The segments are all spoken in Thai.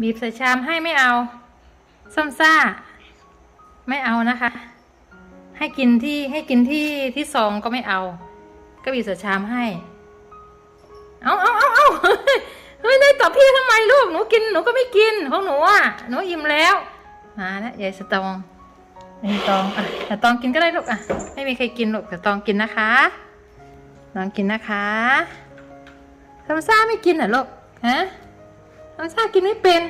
บีบใส่ชามให้ไม่เอา ส้มซ่า ไม่เอานะคะ ให้กินที่ให้กินที่ที่ซองก็ไม่เอา ก็บีบใส่ชามให้ เอาเอาเอาเอาเฮ้ยได้ตอบพี่ทำไมลูกหนูกินหนูก็ไม่กินของหนูอะหนูอิ่มแล้ว มาแล้วยายสตองยายสตองอะแต่ตองกินก็ได้ลูกอะไม่มีใครกินลูกแต่ตองกินนะคะลองกินนะคะทำซ่าไม่กินเหรอลูกฮะ ทำซ่ากินไม่เป็น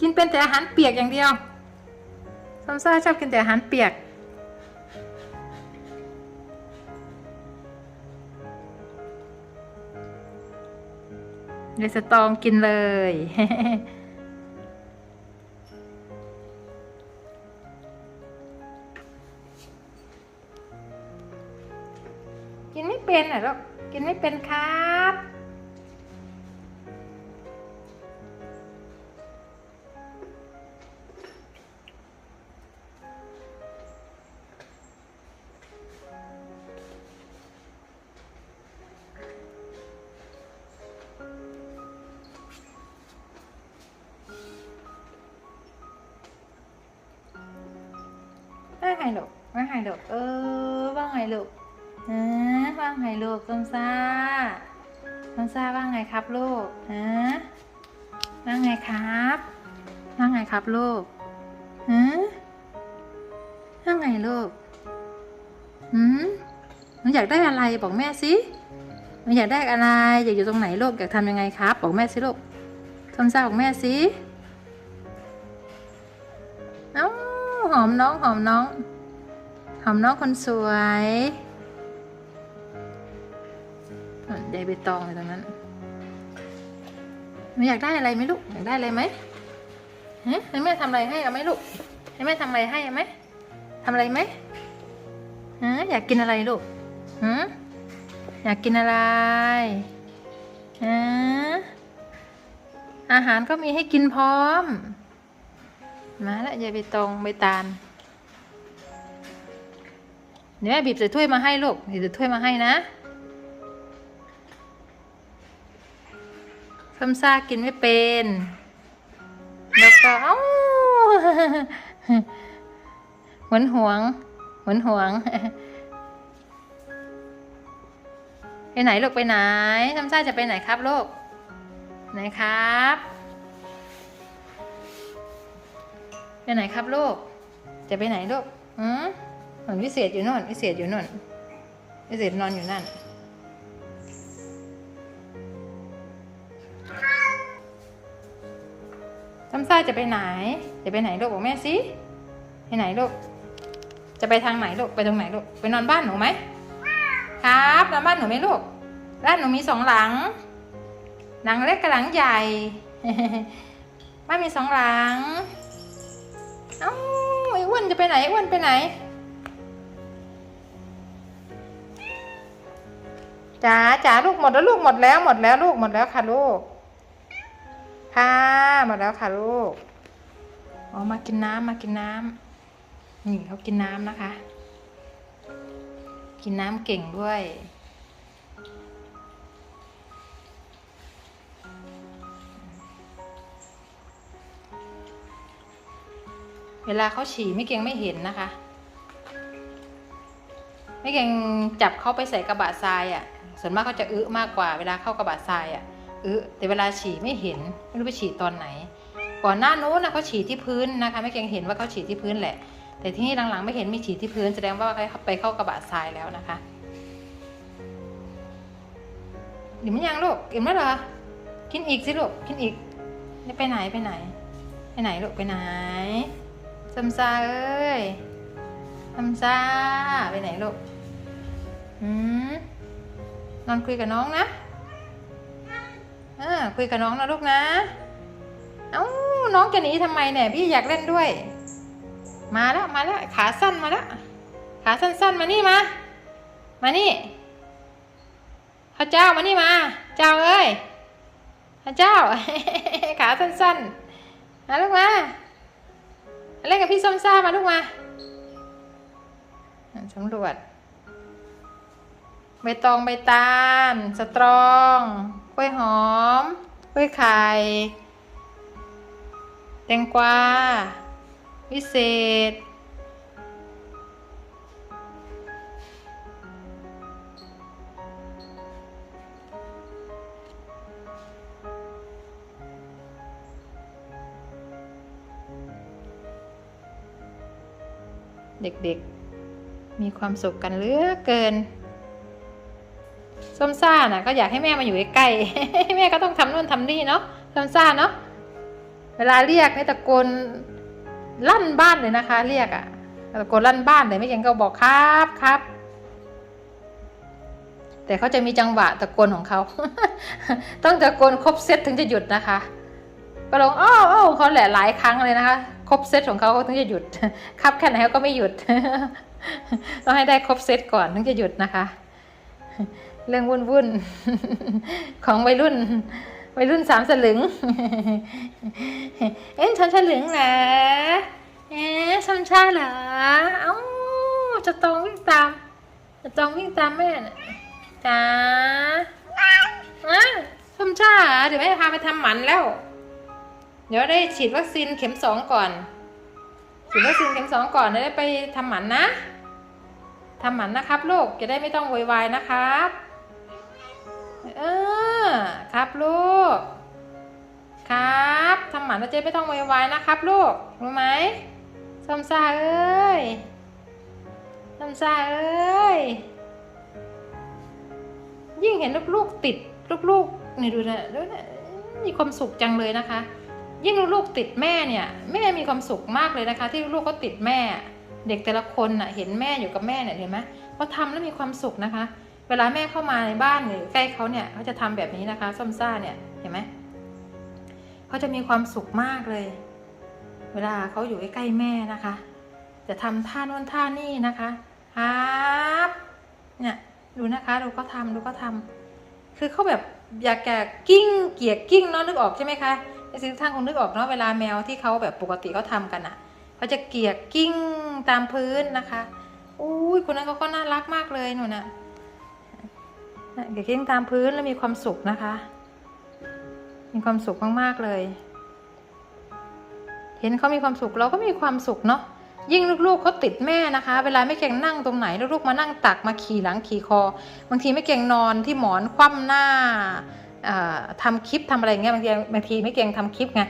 กินเป็นแต่อาหารเปียกอย่างเดียวทำซ่าชอบกินแต่อาหารเปียกยายสตองกินเลยกินไม่เป็นเหรอลูกกินไม่เป็นครั ไงลูกว่าไงลูกเออว่าไงลูกฮะว่าไงลูกต้นซ่าต้นซ่าว่าไงครับลูกฮะว่าไงครับว่าไงครับลูกฮะว่าไงลูกหืมหนูอยากได้อะไรบอกแม่สิหนูอยากได้อะไรอยากอยู่ตรงไหนลูกอยากทำยังไงครับ บอกแม่สิลูกต้นซ่าบอกแม่สิเอ้า หอมน้องหอมน้อง หอมน้องคนสวยยายใบตองอยู่ตรงนั้นหนูอยากได้อะไรไหมลูกอยากได้อะไรไหมฮะให้แม่ทำอะไรให้เอาไหมลูกให้แม่ทำอะไรให้เอาไหมทำอะไรไหมฮะอยากกินอะไรลูกฮะอยากกินอะไรฮะอาหารก็มีให้กินพร้อม มาแล้วยายใบตองใบตาลเดี๋ยวแม่บีบใส่ถ้วยมาให้ลูกบีบใส่ถ้วยมาให้นะคำซ่ากินไม่เป็น แล้วก็เอ้าเหมือนหวงเหมือนหวง ไปไหนลูกไปไหนคำซ่าจะไปไหนครับลูกไหนครับ ไปไหนครับลูก จะไปไหนลูกอืมหนวิเศษอยู่น่นวิเศษอยู่น่นวิเศษนอนอยู่นั่น ซ้ำซ่าจะไปไหน จะไปไหนลูกบอกแม่สิไปไหนลูก จะไปทางไหนลูก ไปตรงไหนลูก ไปนอนบ้านหนูไหม ครับนอนบ้านหนูไหมลูก บ้านหนูมีสองหลัง หลังเล็กกับหลังใหญ่บ้านมีสองหลัง เอ้าไอ้อ้วนจะไปไหนไอ้อ้วนไปไหนจ๋าจ๋าลูกหมดแล้วลูกหมดแล้วหมดแล้วลูกหมดแล้วค่ะลูกค่ะหมดแล้วค่ะลูกอ๋อมากินน้ำมากินน้ำนี่เขากินน้ำนะคะ กินน้ำเก่งด้วย เวลาเขาฉี่ไม่เก่งไม่เห็นนะคะ ไม่เก่งจับเขาไปใส่กระบะทรายอะ่ะ ส่วนมากเขาจะอึมากกว่า เวลาเข้ากระบะทรายอะ่ะอึแต่เวลาฉี่ไม่เห็นไม่รู้ไปฉี่ตอนไหน ก่อนหน้านู้นนะเขาฉี่ที่พื้นนะคะ ไม่เก่งเห็นว่าเขาฉี่ที่พื้นแหละ แต่ที่นี่หลังๆไม่เห็นมีฉี่ที่พื้นแสดงว่าเขาไปเข้ากระบะทรายแล้วนะคะอิ่มหรือยังลูกอิ่มแล้วเหรอกินอีกสิลูกกินอีกไปไหนไปไหน ไปไหนลูกไปไหน ซัมซาเอ้ยซัมซาไปไหนลูกหืมนอนคุยกับน้องนะเออคุยกับน้องนะลูกนะ เอ้าน้องจะหนีทำไมเนี่ย พี่อยากเล่นด้วย มาแล้วมาแล้วขาสั้นมาแล้วขาสั้นๆมานี่มา มานี่ข้าเจ้ามานี่มา เจ้าเอ้ยข้าเจ้า ขาสั้นๆมาลูกมา พี่ส้มซ่ามาลูกมาสำรวจใบตองใบตาล สตรองกล้วยหอมกล้วยไข่แตงกวาวิเศษ เด็กๆ มีความสุขกันเหลือเกิน ส้มซ่าน่ะก็อยากให้แม่มาอยู่ใกล้ๆ แม่ก็ต้องทำนู่นทำนี่เนาะ ส้มซ่าเนาะ เวลาเรียกนี่ตะโกนลั่นบ้านเลยนะคะ เรียกอะตะโกนลั่นบ้านเลยไม่เก่งก็บอกครับครับ แต่เขาจะมีจังหวะตะโกนของเขา ต้องตะโกนครบเซตถึงจะหยุดนะคะ ก็ลงอ้าวอ้าวเขาแหละหลายครั้งเลยนะคะ ครบเซตของเขาเขาถึงจะหยุดครับแค่ไหนเขาก็ไม่หยุด ต้องให้ได้ครบเซตก่อนถึงจะหยุดนะคะ เรื่องวุ่นวุ่นของวัยรุ่นวัยรุ่นสามสลึง เอ็นฉันสลึงเหรอเอ๊ะชนชาเหรอ เอ้าจะตองวิ่งตาม จะตองวิ่งตามแม่น่ะจ้าอะชมชาหรอเดี๋ยวแม่พาไปทำหมันแล้ว เดี๋ยวได้ฉีดวัคซีนเข็มสองก่อน ฉีดวัคซีนเข็มสองก่อนได้ไปทำหมันนะทำหมันนะครับลูกจะได้ไม่ต้องโวยวายนะครับ เออครับลูก ครับทำหมันแล้วเจ๊ไม่ต้องโวยวายนะครับลูก รู้ไหมส้มซ่าเอ้ยส้มซ่าเอ้ย ยิ่งเห็นลูกๆติดลูกๆนี่ดูนะดูนะมีความสุขจังเลยนะคะ ยิ่งลูกๆติดแม่เนี่ย แม่มีความสุขมากเลยนะคะ ที่ลูกเขาติดแม่ เด็กแต่ละคนน่ะเห็นแม่อยู่กับแม่เนี่ยเห็นไหมเขาทำแล้วมีความสุขนะคะ เวลาแม่เข้ามาในบ้านหรือใกล้เขาเนี่ยเขาจะทำแบบนี้นะคะส้มซ่าเนี่ยเห็นไหมเขาจะมีความสุขมากเลย เวลาเขาอยู่ใกล้แม่นะคะ จะทำท่าโน่นท่านี่นะคะครับเนี่ยดูนะคะดูเขาทำดูเขาทำคือเขาแบบอยากแกกิ้งเกียกกิ้งเนาะนึกออกใช่ไหมคะ ไอ้สิ่งท่านคงนึกออกเนาะเวลาแมวที่เขาแบบปกติเขาทำกันอะเขาจะเกียกกิ้งตามพื้นนะคะอุ้ยคนนั้นเขาก็น่ารักมากเลยหนูน่ะเด็กเล่นตามพื้นแล้วมีความสุขนะคะ มีความสุขมากๆเลย เห็นเขามีความสุขเราก็มีความสุขเนาะยิ่งลูกๆเขาติดแม่นะคะ เวลาไม่เก่งนั่งตรงไหนลูกๆมานั่งตักมาขี่หลังขี่คอบางทีไม่เก่งนอนที่หมอนคว่ำหน้า อ่าทำคลิปทำอะไรเงี้ยบางทีบางทีไม่เก่งทำคลิปไง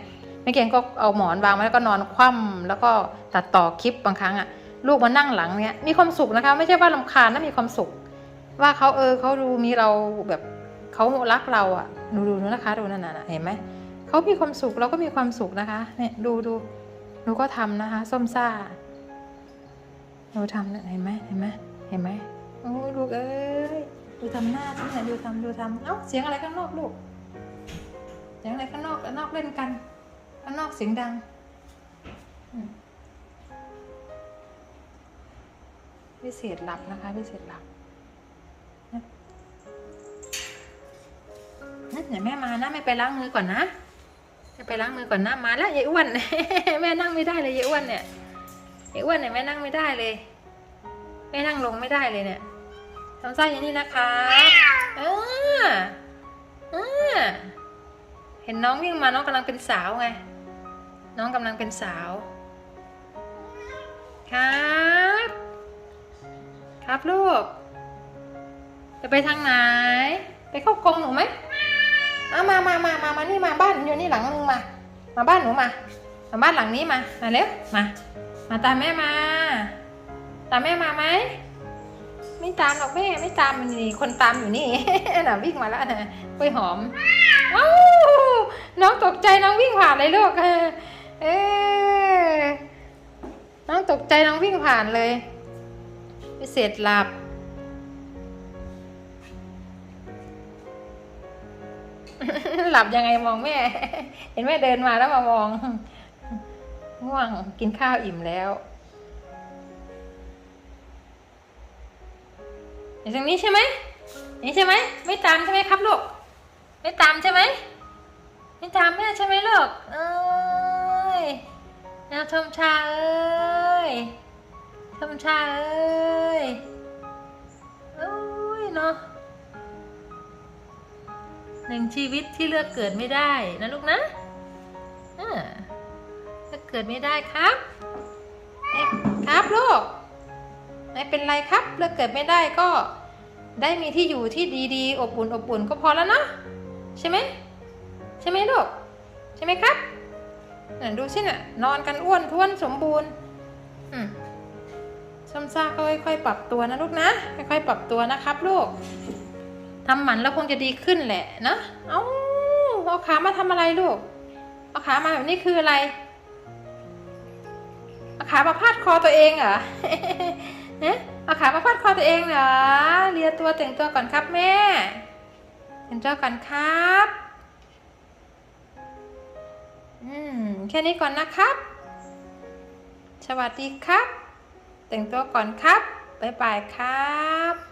ไม่เก่งก็เอาหมอนวางไว้แล้วก็นอนคว่ำแล้วก็ตัดต่อคลิปบางครั้งอะลูกมานั่งหลังเนี้ยมีความสุขนะคะ ไม่ใช่ว่าลำคาญนะมีความสุข ว่าเขาเออเขาดูมีเราแบบเขารักเราอะดูดูนะคะ ดูนั่นน่ะเห็นไหมเขามีความสุขเราก็มีความสุขนะคะเนี่ยดูดูดูก็ทำนะคะส้มซ่าดูทำเนี่ยเห็นไหมเห็นไหมเห็นไหมโอ้ลูกเอ้ย ดูทำหน้าที่เนี่ยดูทำดูทำเอ้าเสียงอะไรข้างนอกลูก เสียงอะไรข้างนอกข้างนอกเล่นกันข้างนอกเสียงดังพิเศษหลับนะคะพิเศษหลับนั่นเดี๋ยวแม่มานะแม่ไปล้างมือก่อนนะแม่ไปล้างมือก่อนนะมาแล้วยายอ้วนแม่นั่งไม่ได้เลยยายอ้วนเนี่ยยายอ้วนเนี่ยแม่นั่งไม่ได้เลยแม่นั่งลงไม่ได้เลยเนี่ย ทำไส้อย่างนี้นะคะ เออเออเห็นน้องวิ่งมาน้องกำลังเป็นสาวไง น้องกำลังเป็นสาว ครับ ครับลูก จะไปทางไหน ไปเข้ากรงหนูไหมเอามามามามามานี่มาบ้านอยู่นี่หลังนึงมา มาบ้านหนูมา มาบ้านหลังนี้มา มาเร็ว มา มาตามแม่มา ตามแม่มาไหม ไม่ตามหรอกแม่ไม่ตามมันนี่คนตามอยู่นี่ น่ะวิ่งมาแล้วนะกล้วยหอมเอ้าน้องตกใจน้องวิ่งผ่านเลยลูกเออน้องตกใจน้องวิ่งผ่านเลยพิเศษหลับหลับยังไงมองแม่ เห็นแม่เดินมาแล้วมามองง่วงกินข้าวอิ่มแล้ว อยู่ตรงนี้ใช่ไหมนี่ใช่ไหมไม่ตามใช่ไหมครับลูก ไม่ตามใช่ไหมไม่ตามแม่ใช่ไหมลูก เอ้ยแนวชมชาเอ้ยชมชาเอ้ยโอ้ยเนาะหนึ่งชีวิตที่เลือกเกิดไม่ได้นะลูกนะอ่าเกิดไม่ได้ครับเอ๊ะครับลูก ไม่เป็นไรครับเลือกเกิดไม่ได้ก็ได้มีที่อยู่ที่ดีๆ อบอุ่นอบอุ่นก็พอแล้วนะใช่ไหมใช่ไหมลูกใช่ไหมครับน่ะดูสิน่ะนอนกันอ้วนท้วนสมบูรณ์อืมซ้ำซาก็ค่อยๆปรับตัวนะลูกนะค่อยๆปรับตัวนะครับ ลูกทำหมันแล้วคงจะดีขึ้นแหละนะเอาเอาขามาทำอะไรลูกเอาขามาแบบนี้คืออะไรเอาขามาพาดคอตัวเองเหรอ เอาขามาพาดคอตัวเองเหรอเลียตัวแต่งตัวก่อนครับแม่แต่งตัวก่อนครับอืมแค่นี้ก่อนนะครับ สวัสดีครับ แต่งตัวก่อนครับบ๊ายบายครับ